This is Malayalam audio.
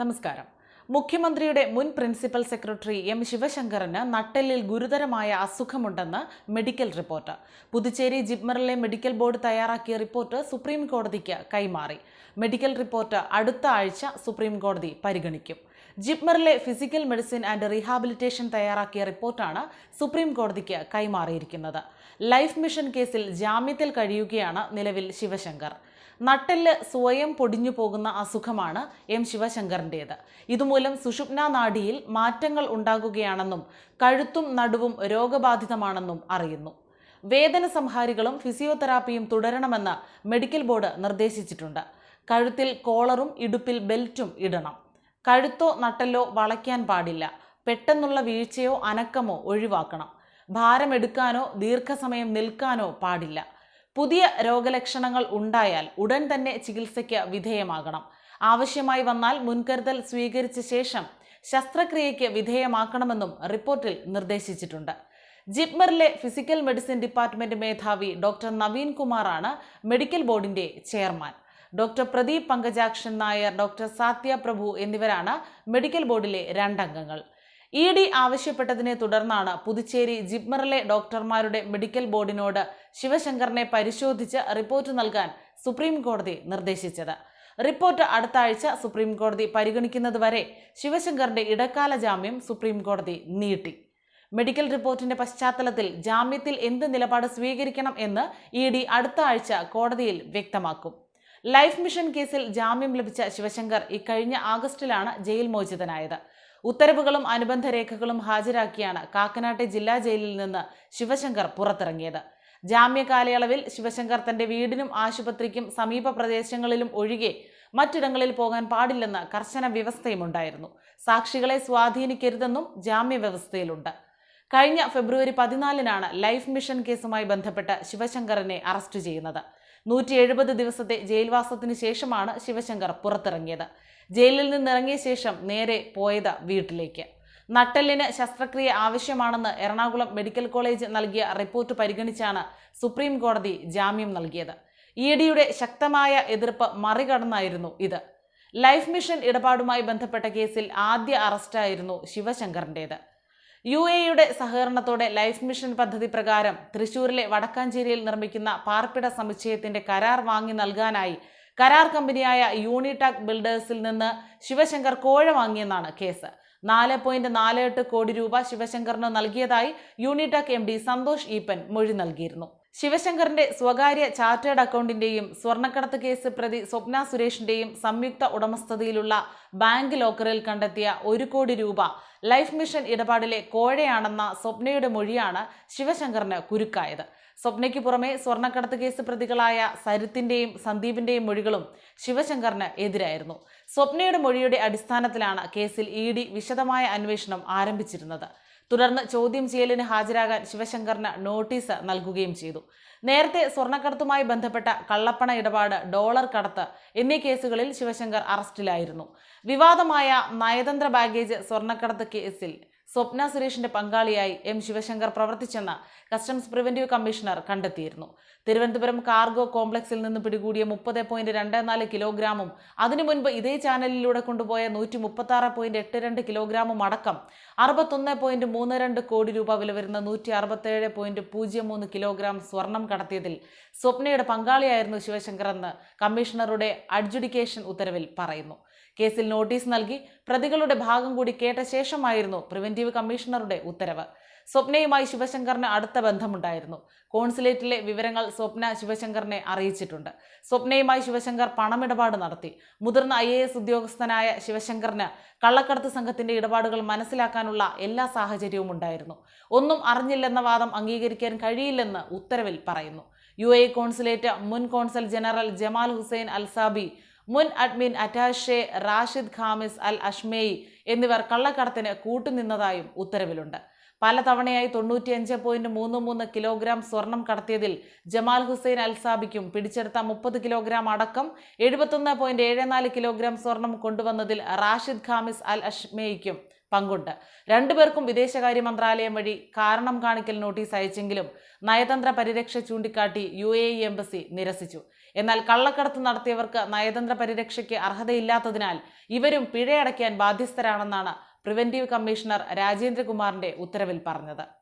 നമസ്കാരം. മുഖ്യമന്ത്രിയുടെ മുൻ പ്രിൻസിപ്പൽ സെക്രട്ടറി എം ശിവശങ്കറിന് നട്ടെല്ലിൽ ഗുരുതരമായ അസുഖമുണ്ടെന്ന് മെഡിക്കൽ റിപ്പോർട്ട്. പുതുച്ചേരി ജിപ്മറിലെ മെഡിക്കൽ ബോർഡ് തയ്യാറാക്കിയ റിപ്പോർട്ട് സുപ്രീം കോടതിക്ക് കൈമാറി. മെഡിക്കൽ റിപ്പോർട്ട് അടുത്ത ആഴ്ച സുപ്രീം കോടതി പരിഗണിക്കും. ജിപ്മറിലെ ഫിസിക്കൽ മെഡിസിൻ ആൻഡ് റീഹാബിലിറ്റേഷൻ തയ്യാറാക്കിയ റിപ്പോർട്ടാണ് സുപ്രീം കോടതിക്ക് കൈമാറിയിരിക്കുന്നത്. ലൈഫ് മിഷൻ കേസിൽ ജാമ്യത്തിൽ കഴിയുകയാണ് നിലവിൽ ശിവശങ്കർ. നട്ടെല്ല് സ്വയം പൊടിഞ്ഞു പോകുന്ന അസുഖമാണ് എം ശിവശങ്കറിന്റേത് ഇതുമൂലം സുഷുപ്ന നാഡിയിൽ മാറ്റങ്ങൾ ഉണ്ടാകുകയാണെന്നും കഴുത്തും നടുവും രോഗബാധിതമാണെന്നും അറിയുന്നു. വേദന സംഹാരികളും ഫിസിയോതെറാപ്പിയും തുടരണമെന്ന് മെഡിക്കൽ ബോർഡ് നിർദ്ദേശിച്ചിട്ടുണ്ട്. കഴുത്തിൽ കോളറും ഇടുപ്പിൽ ബെൽറ്റും ഇടണം. കഴുത്തോ നട്ടല്ലോ വളയ്ക്കാൻ പാടില്ല. പെട്ടെന്നുള്ള വീഴ്ചയോ അനക്കമോ ഒഴിവാക്കണം. ഭാരമെടുക്കാനോ ദീർഘസമയം നിൽക്കാനോ പാടില്ല. പുതിയ രോഗലക്ഷണങ്ങൾ ഉണ്ടായാൽ ഉടൻ തന്നെ ചികിത്സയ്ക്ക് വിധേയമാകണം. ആവശ്യമായി വന്നാൽ മുൻകരുതൽ സ്വീകരിച്ച ശേഷം ശസ്ത്രക്രിയയ്ക്ക് വിധേയമാക്കണമെന്നും റിപ്പോർട്ടിൽ നിർദ്ദേശിച്ചിട്ടുണ്ട്. ജിപ്മറിലെ ഫിസിക്കൽ മെഡിസിൻ ഡിപ്പാർട്ട്മെന്റ് മേധാവി ഡോക്ടർ നവീൻ കുമാറാണ് മെഡിക്കൽ ബോർഡിന്റെ chairman. Doctor Pradeep Pankajakshan Nair doctor Sathya Prabhu എന്നിവരാണ് മെഡിക്കൽ ബോർഡിലെ രണ്ടംഗങ്ങൾ. ഇ ഡി ആവശ്യപ്പെട്ടതിനെ തുടർന്നാണ് പുതുച്ചേരി ജിപ്മറിലെ ഡോക്ടർമാരുടെ മെഡിക്കൽ ബോർഡിനോട് ശിവശങ്കറിനെ പരിശോധിച്ച് റിപ്പോർട്ട് നൽകാൻ സുപ്രീം കോടതി നിർദ്ദേശിച്ചത്. റിപ്പോർട്ട് അടുത്ത ആഴ്ച സുപ്രീം കോടതി പരിഗണിക്കുന്നതുവരെ ശിവശങ്കറിന്റെ ഇടക്കാല ജാമ്യം സുപ്രീം കോടതി നീട്ടി. മെഡിക്കൽ റിപ്പോർട്ടിന്റെ പശ്ചാത്തലത്തിൽ ജാമ്യത്തിൽ എന്ത് നിലപാട് സ്വീകരിക്കണം എന്ന് ഇ ഡി അടുത്ത ആഴ്ച കോടതിയിൽ വ്യക്തമാക്കും. ലൈഫ് മിഷൻ കേസിൽ ജാമ്യം ലഭിച്ച ശിവശങ്കർ ഇക്കഴിഞ്ഞ ആഗസ്റ്റിലാണ് ജയിൽ മോചിതനായത്. ഉത്തരവുകളും അനുബന്ധ രേഖകളും ഹാജരാക്കിയാണ് കാക്കനാട്ടെ ജില്ലാ ജയിലിൽ നിന്ന് ശിവശങ്കർ പുറത്തിറങ്ങിയത്. ജാമ്യ കാലയളവിൽ ശിവശങ്കർ തന്റെ വീടിനും ആശുപത്രിക്കും സമീപ പ്രദേശങ്ങളിലും ഒഴികെ മറ്റിടങ്ങളിൽ പോകാൻ പാടില്ലെന്ന കർശന വ്യവസ്ഥയുമുണ്ടായിരുന്നു. സാക്ഷികളെ സ്വാധീനിക്കരുതെന്നും ജാമ്യ വ്യവസ്ഥയിലുണ്ട്. കഴിഞ്ഞ ഫെബ്രുവരി പതിനാലിനാണ് ലൈഫ് മിഷൻ കേസുമായി ബന്ധപ്പെട്ട് ശിവശങ്കറിനെ അറസ്റ്റ് ചെയ്യുന്നത്. നൂറ്റി എഴുപത് ദിവസത്തെ ജയിൽവാസത്തിന് ശേഷമാണ് ശിവശങ്കർ പുറത്തിറങ്ങിയത്. ജയിലിൽ നിന്നിറങ്ങിയ ശേഷം നേരെ പോയത് വീട്ടിലേക്ക്. നട്ടെല്ലിന് ശസ്ത്രക്രിയ ആവശ്യമാണെന്ന് എറണാകുളം മെഡിക്കൽ കോളേജ് നൽകിയ റിപ്പോർട്ട് പരിഗണിച്ചാണ് സുപ്രീം കോടതി ജാമ്യം നൽകിയത്. ഇ ഡിയുടെ ശക്തമായ എതിർപ്പ് മറികടന്നായിരുന്നു ഇത്. ലൈഫ് മിഷൻ ഇടപാടുമായി ബന്ധപ്പെട്ട കേസിൽ ആദ്യ അറസ്റ്റായിരുന്നു ശിവശങ്കറിന്റേത് യു എയുടെ സഹകരണത്തോടെ ലൈഫ് മിഷൻ പദ്ധതി പ്രകാരം തൃശൂരിലെ വടക്കാഞ്ചേരിയിൽ നിർമ്മിക്കുന്ന പാർപ്പിട സമുച്ചയത്തിന്റെ കരാർ വാങ്ങി നൽകാനായി കരാർ കമ്പനിയായ യൂണിടാക് ബിൽഡേഴ്സിൽ നിന്ന് ശിവശങ്കർ കോഴ വാങ്ങിയെന്നാണ് കേസ്. നാല് പോയിന്റ് നാല് എട്ട് കോടി രൂപ ശിവശങ്കറിന് നൽകിയതായി Unitac M D Santhosh Eappen മൊഴി നൽകിയിരുന്നു. ശിവശങ്കറിന്റെ സ്വകാര്യ ചാർട്ടേഡ് അക്കൗണ്ടിന്റെയും സ്വർണക്കടത്ത് കേസ് പ്രതി സ്വപ്ന സുരേഷിന്റെയും സംയുക്ത ഉടമസ്ഥതയിലുള്ള ബാങ്ക് ലോക്കറിൽ കണ്ടെത്തിയ ഒരു കോടി രൂപ ലൈഫ് മിഷൻ ഇടപാടിലെ കോഴയാണെന്ന സ്വപ്നയുടെ മൊഴിയാണ് ശിവശങ്കറിന് കുരുക്കായത്. സ്വപ്നയ്ക്ക് പുറമെ സ്വർണക്കടത്ത് കേസ് പ്രതികളായ സരിത്തിന്റെയും സന്ദീപിന്റെയും മൊഴികളും ശിവശങ്കറിന് എതിരായിരുന്നു. സ്വപ്നയുടെ മൊഴിയുടെ അടിസ്ഥാനത്തിലാണ് കേസിൽ ഇ ഡി വിശദമായ അന്വേഷണം ആരംഭിച്ചിരുന്നത്. തുടർന്ന് ചോദ്യം ചെയ്യലിന് ഹാജരാകാൻ ശിവശങ്കറിന് നോട്ടീസ് നൽകുകയും ചെയ്തു. നേരത്തെ സ്വർണക്കടത്തുമായി ബന്ധപ്പെട്ട കള്ളപ്പണ ഇടപാട് ഡോളർ കടത്ത് എന്നീ കേസുകളിൽ ശിവശങ്കർ അറസ്റ്റിലായിരുന്നു. വിവാദമായ നയതന്ത്ര ബാഗേജ് സ്വർണക്കടത്ത് കേസിൽ സ്വപ്ന സുരേഷിന്റെ പങ്കാളിയായി എം ശിവശങ്കർ പ്രവർത്തിച്ചെന്ന് കസ്റ്റംസ് പ്രിവന്റീവ് കമ്മീഷണർ കണ്ടെത്തിയിരുന്നു. തിരുവനന്തപുരം കാർഗോ കോംപ്ലക്സിൽ നിന്ന് പിടികൂടിയ മുപ്പത് പോയിന്റ് രണ്ട് നാല് കിലോഗ്രാമും അതിനു മുൻപ് ഇതേ ചാനലിലൂടെ കൊണ്ടുപോയ നൂറ്റി മുപ്പത്തി ആറ് പോയിന്റ് എട്ട് രണ്ട് കിലോഗ്രാമും അടക്കം അറുപത്തൊന്ന് പോയിന്റ് മൂന്ന് രണ്ട് കോടി രൂപ വില വരുന്ന നൂറ്റി അറുപത്തേഴ് പോയിന്റ് പൂജ്യം മൂന്ന് കിലോഗ്രാം സ്വർണം കടത്തിയതിൽ സ്വപ്നയുടെ പങ്കാളിയായിരുന്നു ശിവശങ്കർ എന്ന് കമ്മീഷണറുടെ അഡ്ജുഡിക്കേഷൻ ഉത്തരവിൽ പറയുന്നു. കേസിൽ നോട്ടീസ് നൽകി പ്രതികളുടെ ഭാഗം കൂടി കേട്ട ശേഷമായിരുന്നു പ്രിവന്റീവ് കമ്മീഷണറുടെ ഉത്തരവ്. സ്വപ്നയുമായി ശിവശങ്കറിന് അടുത്ത ബന്ധമുണ്ടായിരുന്നു. കോൺസുലേറ്റിലെ വിവരങ്ങൾ സ്വപ്ന ശിവശങ്കറിനെ അറിയിച്ചിട്ടുണ്ട്. സ്വപ്നയുമായി ശിവശങ്കർ പണമിടപാട് നടത്തി. മുതിർന്ന ഐ ഉദ്യോഗസ്ഥനായ ശിവശങ്കറിന് കള്ളക്കടത്ത് സംഘത്തിന്റെ ഇടപാടുകൾ മനസ്സിലാക്കാനുള്ള എല്ലാ സാഹചര്യവും ഉണ്ടായിരുന്നു. ഒന്നും അറിഞ്ഞില്ലെന്ന വാദം അംഗീകരിക്കാൻ കഴിയില്ലെന്ന് ഉത്തരവിൽ പറയുന്നു. യു എ കോൺസുലേറ്റ് മുൻ consul general Jamal Hussain Alsabi മുൻ admin attache Rashid Khamis Al Ashmeyi എന്നിവർ കള്ളക്കടത്തിന് കൂട്ടുനിന്നതായും ഉത്തരവിലുണ്ട്. പലതവണയായി തൊണ്ണൂറ്റിയഞ്ച് പോയിന്റ് മൂന്ന് മൂന്ന് കിലോഗ്രാം സ്വർണം കടത്തിയതിൽ ജമാൽ ഹുസൈൻ അൽസാബിക്കും പിടിച്ചെടുത്ത മുപ്പത് കിലോഗ്രാം അടക്കം എഴുപത്തൊന്ന് പോയിന്റ് ഏഴ് നാല് കിലോഗ്രാം സ്വർണം കൊണ്ടുവന്നതിൽ റാഷിദ് ഖാമിസ് അൽ അഷ്മേയ്ക്കും പങ്കുണ്ട്. രണ്ടുപേർക്കും വിദേശകാര്യ മന്ത്രാലയം വഴി കാരണം കാണിക്കൽ നോട്ടീസ് അയച്ചെങ്കിലും നയതന്ത്ര പരിരക്ഷ ചൂണ്ടിക്കാട്ടി യു എ ഇ എംബസി നിരസിച്ചു. എന്നാൽ കള്ളക്കടത്ത് നടത്തിയവർക്ക് നയതന്ത്ര പരിരക്ഷയ്ക്ക് അർഹതയില്ലാത്തതിനാൽ ഇവരും പിഴയടയ്ക്കാൻ ബാധ്യസ്ഥരാണെന്നാണ് പ്രിവന്റീവ് കമ്മീഷണർ രാജേന്ദ്രകുമാറിന്റെ ഉത്തരവിൽ പറഞ്ഞത്.